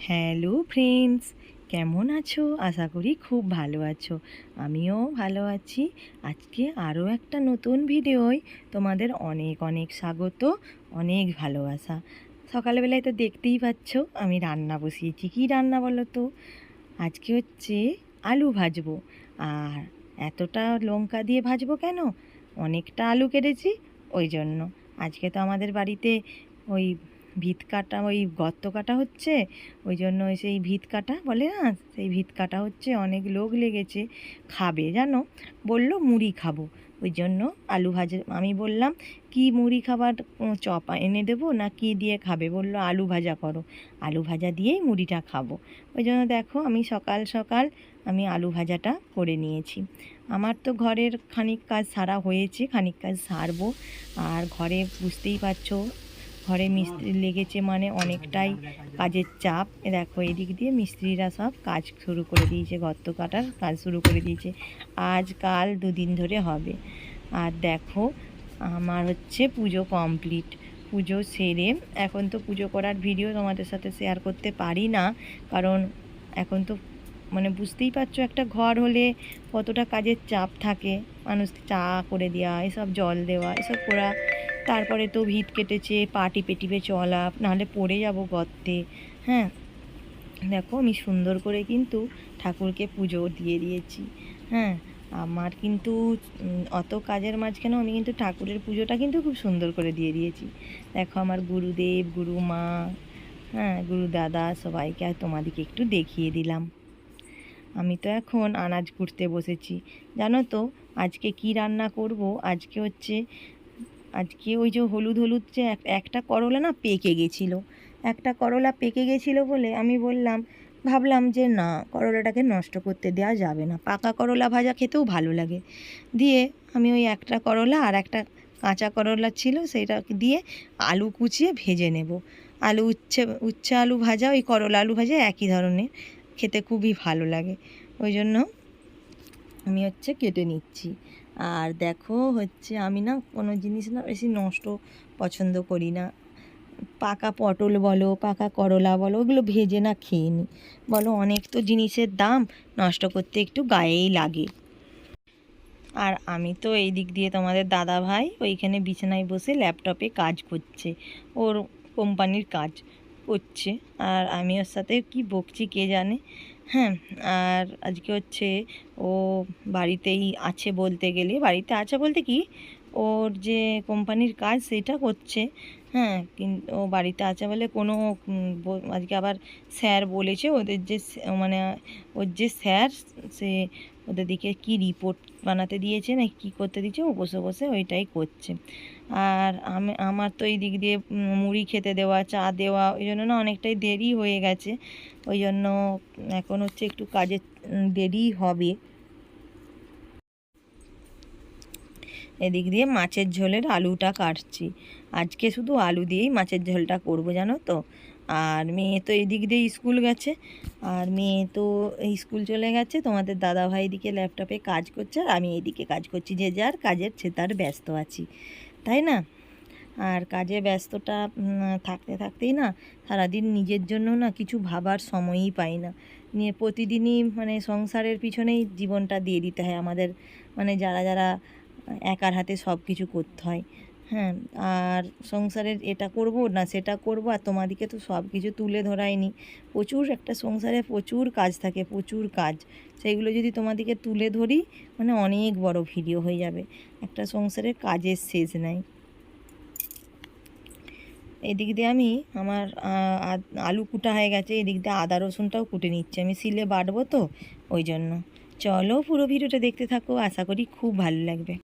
Hello friends, কেমন আছো? আশা করি খুব ভালো আছো। আমিও ভালো আছি। আজকে আরও একটা নতুন ভিডিওয় তোমাদের অনেক অনেক স্বাগত, অনেক ভালোবাসা। সকালবেলায় তো দেখতেই পাচ্ছ, আমি রান্না বসিয়েছি। কী রান্না বলো তো? আজকে হচ্ছে আলু ভাজবো। আর এতটা লঙ্কা দিয়ে ভাজবো কেন? অনেকটা আলু কেটেছি, ওই জন্য। আজকে তো আমাদের বাড়িতে ওই ভিত কাটা, ওই গর্ত কাটা হচ্ছে, ওই জন্য ওই সেই ভিত কাটা বলে না সেই ভিত কাটা হচ্ছে, অনেক লোক লেগেছে, খাবে, জানো? বলল, মুড়ি খাব। ওই জন্য আলু ভাজা, আমি বললাম, কি মুড়ি খাবার চপ এনে দেবো না কি দিয়ে খাবে? বলল, আলু ভাজা করো। আলু ভাজা দিয়েই মুড়িটা খাব। ওই জন্য দেখো, আমি সকাল সকাল আমি আলু ভাজাটা করে নিয়েছি। আমার তো ঘরের খানিক কাজ সারা হয়েছে, খানিক কাজ সারবো, আর ঘরে বুঝতেই পারছ ঘরে মিস্ত্রি লেগেছে মানে অনেকটাই কাজের চাপ। দেখো, এদিক দিয়ে মিস্ত্রিরা সব কাজ শুরু করে দিয়েছে, গর্ত কাটার কাজ শুরু করে দিয়েছে। আজ কাল দুদিন ধরে হবে। আর দেখো, আমার হচ্ছে পুজো কমপ্লিট। পুজো সেরে এখন তো পুজো করার ভিডিও তোমাদের সাথে শেয়ার করতে পারি না। কারণ এখন তো মানে বুঝতেই পারছ, একটা ঘর হলে কতটা কাজের চাপ থাকে। মানুষকে চা করে দেওয়া এসব জল দেওয়া, এসব করা তারপরে তো ভিত কেটেছে পা টিপে টিপে চলা, নাহলে পড়ে যাব গর্তে। হ্যাঁ দেখো আমি সুন্দর করে কিন্তু ঠাকুরকে পুজো দিয়ে দিয়েছি। হ্যাঁ আমার কিন্তু অত কাজের মাঝখানেও আমি কিন্তু ঠাকুরের পুজোটা কিন্তু খুব সুন্দর করে দিয়ে দিয়েছি। দেখো আমার গুরুদেব, গুরু মা হ্যাঁ গুরু দাদা সবাইকে আর তোমাদেরকে একটু দেখিয়ে দিলাম। আমি তো এখন আনাজ কুটতে বসেছি। জানো তো, আজকে কি রান্না করব? আজকে হচ্ছে আজকে ওই যে হলুদ হলুদ যে এক- একটা করলা না পেকে গেছিল। একটা করলা পেকে গেছিল বলে আমি বললাম, ভাবলাম যে না, করলাটাকে নষ্ট করতে দেওয়া যাবে না। পাকা করলা ভাজা খেতেও ভালো লাগে। দিয়ে আমি ওই একটা করলা আর একটা কাঁচা করলা ছিল সেটা দিয়ে আলু কুচিয়ে ভেজে নেব। আলু উচ্ছে উচ্ছে আলু ভাজা, ওই করলা আলু ভাজা একই ধরনের। খেতে খুবই ভালো লাগে। ওই জন্য আমি হচ্ছে কেটে নিচ্ছি। আর দেখো হচ্ছে আমি না কোনো জিনিস না বেশি নষ্ট পছন্দ করি না। পাকা পটল বলো, পাকা করলা বলো, ওগুলো ভেজে না খেয়ে নিই। বলো অনেক তো জিনিসের দাম নষ্ট করতে একটু গায়েই লাগে। আর আমি তো এই দিক দিয়ে তোমাদের দাদা ভাই ওইখানে বিছানায় বসে ল্যাপটপে কাজ করছে, ওর কোম্পানির কাজ করছে। আর আমি ওর সাথে কি বকছি কে জানে? হ্যাঁ আর আজকে হচ্ছে ও বাড়িতেই আছে বলতে গেলে। বাড়িতে আছে বলতে কি? ওর যে কোম্পানির কাজ সেটা করছে। হ্যাঁ কিন্তু ও বাড়িতে আছে বলে কোনো আজকে আবার স্যার বলেছে ওদের যে মানে ওর যে স্যার, সে ওদের দিকে কি রিপোর্ট বানাতে দিয়েছে, না কি করতে দিয়েছে, ও বসে বসে ওইটাই করছে। আর আমি, আমার তো এই দিক দিয়ে মুড়ি খেতে দেওয়া, চা দেওয়া, ওই জন্য না অনেকটাই দেরি হয়ে গেছে। ওই জন্য এখন হচ্ছে একটু কাজের দেরি হবে। এদিক দিয়ে মাছের ঝোলের আলুটা কাটছি। আজকে শুধু আলু দিয়েই মাছের ঝোলটা করব, জানো তো? আর মেয়ে তো এদিক দিয়ে স্কুল গেছে। আর মেয়ে তো স্কুল চলে গেছে। তোমাদের দাদা ভাই এদিকে ল্যাপটপে কাজ করছে, আর আমি এদিকে কাজ করছি। যে যার কাজের, সে তার ব্যস্ত আছি। তাই না? আর কাজে ব্যস্ততা থাকতে থাকতেই না সারাদিন নিজের জন্য না কিছু ভাবার সময়ই পাই না। নিয়ে প্রতিদিনই মানে সংসারের পিছনেই জীবনটা দিয়ে দিতে হয় আমাদের। মানে যারা যারা, একার হাতে সব কিছু করতে হয়। হ্যাঁ আর সংসারের এটা করব না সেটা করব, আর তোমাদিকে তো সব কিছু তুলে ধরায়নি প্রচুর একটা সংসারে প্রচুর কাজ থাকে, প্রচুর কাজ। সেইগুলো যদি তোমাদিকে তুলে ধরি মানে অনেক বড় ভিডিও হয়ে যাবে। একটা সংসারের কাজের শেষ নাই। এদিক দিয়ে আমি আমার আলু কুটা হয়ে গেছে, এদিক দিয়ে আদা রসুনটাও কুটে নিচ্ছি। আমি সিলে বাটবো তো, ওই জন্য। চলো পুরো ভিডিওটা দেখতে থাকো, আশা করি খুব ভালো লাগবে।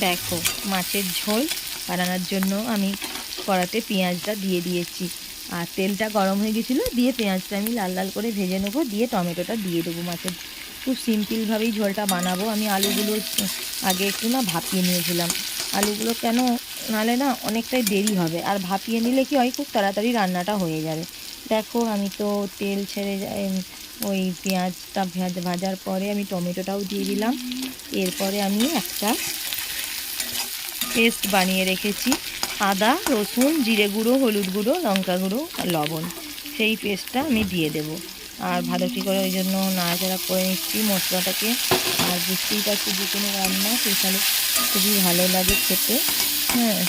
দেখো, মাছের ঝোল বানানোর জন্য আমি কড়াতে পেঁয়াজটা দিয়ে দিয়েছি। আর তেলটা গরম হয়ে গেছিল, দিয়ে পেঁয়াজটা আমি লাল লাল করে ভেজে নেব, দিয়ে টমেটোটা দিয়ে দেবো মাছের। খুব সিম্পলভাবেই ঝোলটা বানাবো। আমি আলুগুলো, আগে একটু না ভাপিয়ে নিয়েছিলাম। আলুগুলো কেন, নালে না অনেকটাই দেরি হবে। আর ভাপিয়ে নিলে কি হয়, খুব তাড়াতাড়ি রান্নাটা হয়ে যাবে। দেখো, আমি তো তেল ছেড়ে ওই পেঁয়াজটা ভাজ- ভাজার পরে আমি টমেটোটাও দিয়ে দিলাম। এরপরে আমি একটা পেস্ট বানিয়ে রেখেছি। আদা, রসুন, জিরে গুঁড়ো, হলুদ গুঁড়ো, লঙ্কা গুঁড়ো আর লবণ। সেই পেস্টটা আমি দিয়ে দেব। আর ভালো কি করে ওই জন্য নাড়াচাড়া করে নিচ্ছি মশলাটাকে। আর বুঝতেই পারছি যে কোনো রান্না সেখানে খুবই ভালো লাগে খেতে। হ্যাঁ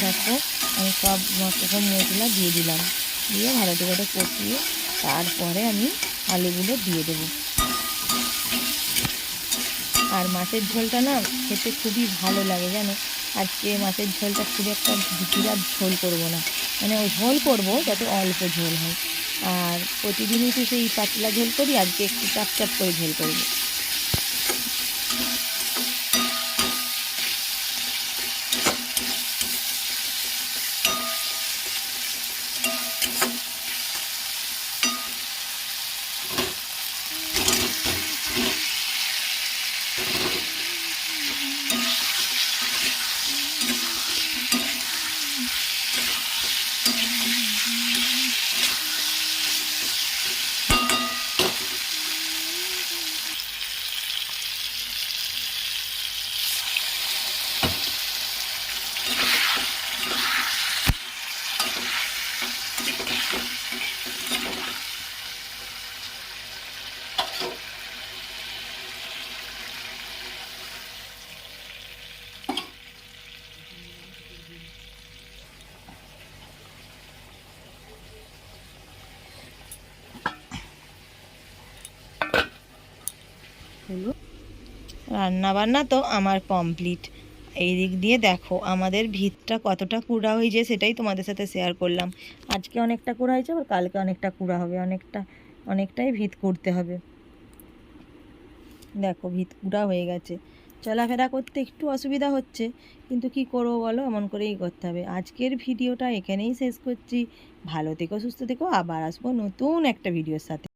দেখো আমি সব রকম মশলা দিয়ে দিলাম। দিয়ে ভালো করে কষিয়ে তারপরে আমি আলুগুলো দিয়ে দেবো। আর মাছের ঝোলটা না খেতে খুবই ভালো লাগে জানো? আজকে মাছের ঝোলটা খুব একটা বিরাট ঝোল করব না। মানে ওই ঝোল করব যাতে অল্প ঝোল হয়। আর প্রতিদিনই তো সেই পাতলা ঝোল করি, আজকে একটু চাপ চাপ করে ঝোল করব হলো রান্না বান্না তো আমার কমপ্লিট এই দিক দিয়ে দেখো, আমাদের ভিতটা কতটা কুড়া হয়েছে সেটাই তোমাদের সাথে শেয়ার করলাম। আজকে অনেকটা কুড়া হয়েছে, আবার কালকে অনেকটা কুড়া হবে, অনেকটা, অনেকটাই ভিত করতে হবে। দেখো, ভিত কুড়া হয়ে গেছে। চলাফেরা করতে একটু অসুবিধা হচ্ছে, কিন্তু কি করব বলো, এমন করেই করতে হবে। আজকের ভিডিওটা এখানেই শেষ করছি। ভালো থেকো, সুস্থ থেকো, আবার আসব নতুন একটা ভিডিওর সাথে।